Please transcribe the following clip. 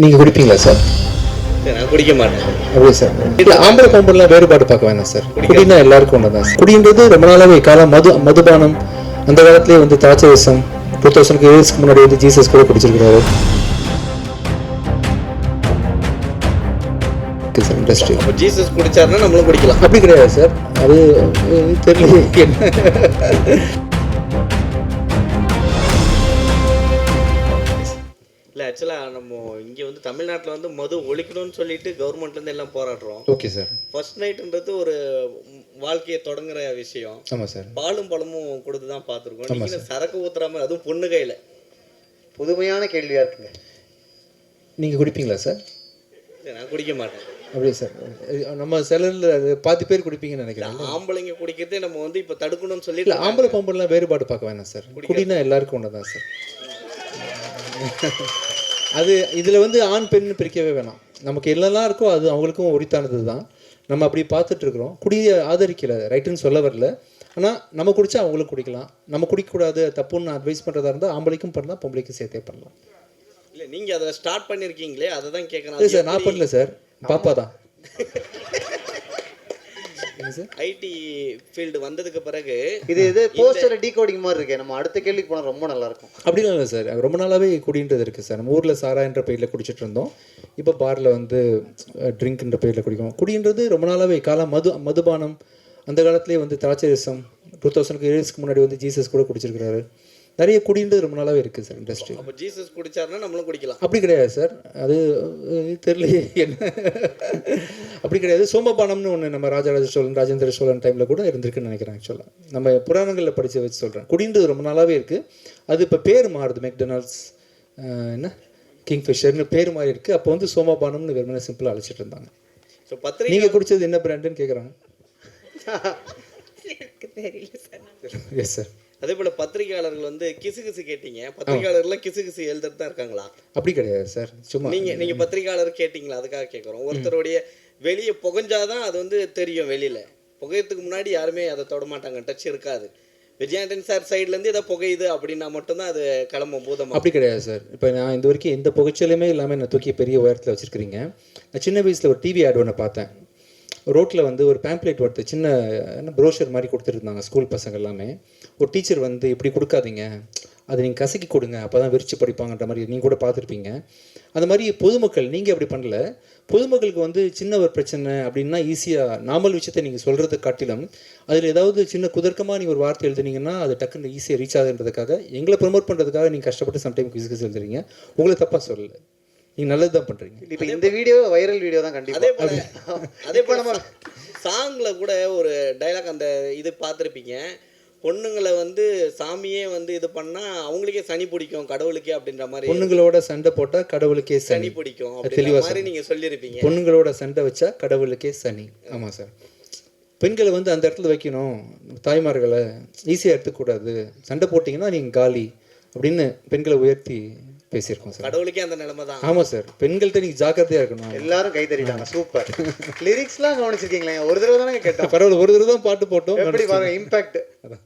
நீங்கள் குடிப்பீங்களா சார்? நான் குடிக்க மாட்டேன். அப்படியே சார்? இல்லை ஆம்பளை பொம்பளைலாம் வேறுபாடு பார்க்க வேணாம் சார். குடினா எல்லாருக்கும் ஒன்று தான் சார். குடின்றது ரொம்ப நாளாவே காலம் மது மதுபானம் அந்த காலத்திலேயே வந்து திராட்சரசம் டூ தௌசண்ட்க்கு இயர்ஸ்க்கு முன்னாடி வந்து ஜீசஸ் கூட குடிச்சிருக்கிறாரு. இண்டஸ்ட்ரி அப்போ ஜீசஸ் குடிச்சாருன்னா நம்மளும் குடிக்கலாம். அப்படி கிடையாது சார். அது தெரியல இல்லை ஆக்சுவலாக நம்ம இங்கே வந்து தமிழ்நாட்டில் வந்து மது ஒழிக்கணும்னு சொல்லிட்டு கவர்மெண்ட்லேருந்து எல்லாம் போராடுறோம். ஓகே சார் ஃபர்ஸ்ட் நைட்டுன்றது ஒரு வாழ்க்கையை தொடங்குற விஷயம். ஆமாம் சார் பாலும் பழமும் கொடுத்து தான் பார்த்துருக்கோம் நீங்கள் சரக்கு ஊத்துற மாதிரி அதுவும் பொண்ணு கையில். புதுமையான கேள்வியா இருக்குங்க. நீங்கள் குடிப்பீங்களா சார் நான் குடிக்க மாட்டேன். அப்படியே சார் நம்ம சிலரில் பாதி பேர் குடிப்பீங்கன்னு நினைக்கிறேன் ஆம்பளைங்க குடிக்கிறதே நம்ம வந்து இப்போ தடுக்கணும்னு இல்லை சொல்லிட்டு ஆம்பளை பொம்பளைலாம் வேறுபாடு பார்க்க வேணாம் சார் குடினா எல்லாருக்கும் ஒன்று தான் சார் அது இதில் வந்து ஆண் பெண் பிரிக்கவே வேணாம். நமக்கு என்னெல்லாம் இருக்கோ அது அவங்களுக்கும் உரித்தானது தான் நம்ம அப்படி பார்த்துட்டு இருக்கிறோம். குடியை ஆதரிக்கல ரைட்டுன்னு சொல்ல வரல. ஆனால் நம்ம குடிச்சா அவங்களும் குடிக்கலாம். நம்ம குடிக்கக்கூடாது தப்புன்னு அட்வைஸ் பண்ணுறதா இருந்தால் ஆம்பளைக்கும் பண்ணலாம் பொம்பளைக்கும் சேர்த்தே பண்ணலாம். இல்லை நீங்கள் அதில் ஸ்டார்ட் பண்ணியிருக்கீங்களே அதை தான் கேட்குறேன் சார் நான் பண்ணல சார் பாப்பா தான். ஐடி ஃபீல்டு வந்ததுக்கு பிறகு இது இது போஸ்டர் டீகோடிங் மாதிரி இருக்கே. நம்ம அடுத்த கேள்விக்கு போனா ரொம்ப நல்லா இருக்கும். அப்படிலாம் இல்லை சார் ரொம்ப நாளாகவே குடின்றது இருக்குது சார் நம்ம ஊரில் சாரா என்ற பெயரில் குடிச்சிட்டு இருந்தோம். இப்போ பாரில் வந்து ட்ரிங்க்ன்ற பெயரில் குடிக்கும் குடின்றது ரொம்ப நாளாகவே காலம் மது மதுபானம் அந்த காலத்துலேயே வந்து திராட்சரசம் டூ தௌசண்ட்க்கு இயர்ஸ்க்கு முன்னாடி வந்து ஜீசஸ் கூட குடிச்சிருக்கிறாரு. நிறைய குடின்றது ரொம்ப நாளாகவே இருக்குது சார் இண்டஸ்ட்ரி அப்போ ஜீசஸ் குடிச்சாருன்னா நம்மளும் குடிக்கலாம். அப்படி கிடையாது சார் அது தெரியலையே என்ன? அப்படி கிடையாது. சோமபானம்னு ஒன்று நம்ம ராஜராஜ சோழன் ராஜேந்திர சோழன் டைமில் கூட இருந்திருக்குன்னு நினைக்கிறேன் ஆக்சுவலாக நம்ம புராணங்களில் படித்து வச்சு சொல்கிறேன் குடின்றது ரொம்ப நாளாகவே இருக்குது அது இப்போ பேர் மாறுது மெக்டொனால்ட்ஸ் என்ன? கிங்ஃபிஷர்னு பேர் மாறி இருக்குது அப்போ வந்து சோமபானம்னு வெறுமனே சிம்பிளாக அழைச்சிட்டு இருந்தாங்க. ஸோ பத்திரிகை நீங்கள் குடிச்சது என்ன பிராண்டுன்னு கேட்குறாங்க எஸ் சார் அதே போல் பத்திரிகையாளர்கள் வந்து கிசு கிசு கேட்டீங்க. பத்திரிகையாளர்லாம் கிசு கிசு எழுதுறது தான் இருக்காங்களா? அப்படி கிடையாது சார். சும்மா நீங்க நீங்க பத்திரிகையாளர் கேட்டீங்களா? அதுக்காக கேட்குறோம் ஒருத்தருடைய வெளியே புகஞ்சாதான் அது வந்து தெரியும் வெளியில. புகையத்துக்கு முன்னாடி யாருமே அதை தொட மாட்டாங்க. டச் இருக்காது. விஜயாண்டன் சார் சைடுல இருந்து ஏதோ புகையுது அப்படின்னா மட்டும்தான் அது கிளம்பும் பூதமா. அப்படி கிடையாது சார். இப்போ நான் இந்த வரைக்கும் எந்த புகைச்சலுமே இல்லாமல் என்னை தூக்கி பெரிய உயரத்தில் வச்சுருக்கிறீங்க. நான் சின்ன வயசில் ஒரு டிவி ஆட் ஒன்று பார்த்தேன். ரோட்டில் வந்து ஒரு பேம்ப்ளேட் ஒருத்தர் சின்ன என்ன ப்ரோஷர் மாதிரி கொடுத்துருந்தாங்க ஸ்கூல் பசங்க எல்லாமே. ஒரு டீச்சர் வந்து இப்படி கொடுக்காதீங்க. அதை நீங்கள் கசக்கி கொடுங்க. அப்போ தான் விரித்து படிப்பாங்கன்ற மாதிரி நீங்கள் கூட பார்த்துருப்பீங்க. அந்த மாதிரி பொதுமக்கள் நீங்கள் அப்படி பண்ணல. பொதுமக்களுக்கு வந்து சின்ன ஒரு பிரச்சனை அப்படின்னா ஈஸியாக நாமல் விஷயத்தை நீங்கள் சொல்கிறத காட்டிலும் அதில் ஏதாவது சின்ன குதர்க்கமாக நீங்கள் ஒரு வார்த்தை எழுதுனீங்கன்னா அது டக்குன்னு ஈஸியாக ரீச் ஆகுன்றதுக்காக எங்களை ப்ரொமோட் பண்ணுறதுக்காக நீங்கள் கஷ்டப்பட்டு சம்டைம் கிஸ் எழுதுறீங்க உங்களை தப்பாக சொல்லலை. நீங்கள் நல்லது தான் பண்ணுறீங்க இப்போ இந்த வீடியோ வைரல் வீடியோ தான் அதே கண்டிப்பா போல அதே போல நம்ம சாங்ல கூட ஒரு டைலாக் அந்த இது பார்த்துருப்பீங்க. பொண்ணுங்களை வந்து சாமியே வந்து இது பண்ணா அவங்களுக்கே சனி பிடிக்கும் கடவுளுக்கே அப்படின்ற மாதிரி. பொண்ணுங்களோட சண்டை போட்டால் கடவுளுக்கே சனி. பிடிக்கும் அது தெளிவா மாதிரி நீங்க சொல்லியிருப்பீங்க. பொண்ணுங்களோட சண்டை வச்சா கடவுளுக்கே சனி. ஆமாம் சார். பெண்களை வந்து அந்த இடத்துல வைக்கணும். தாய்மார்களை ஈஸியாக எடுத்துக்கூடாது சண்டை போட்டிங்கன்னா நீங்கள் காலி அப்படின்னு பெண்களை உயர்த்தி பேசியிருக்கோம் சார். கடவுளுக்கே அந்த நிலைமை தான். ஆமாம் சார். பெண்கள்கிட்ட நீங்கள் ஜாக்கிரதையாக இருக்கணும். எல்லாரும் கை தட்டிட்டாங்க. சூப்பர். லிரிக்ஸ்லாம் கவனிச்சிருக்கீங்களே? ஒரு தடவை தானே கேட்டோம். பரவாயில்ல ஒரு தடவை தான் பாட்டு போட்டோம். எப்படி பாருங்க இம்பாக்ட் அதான்.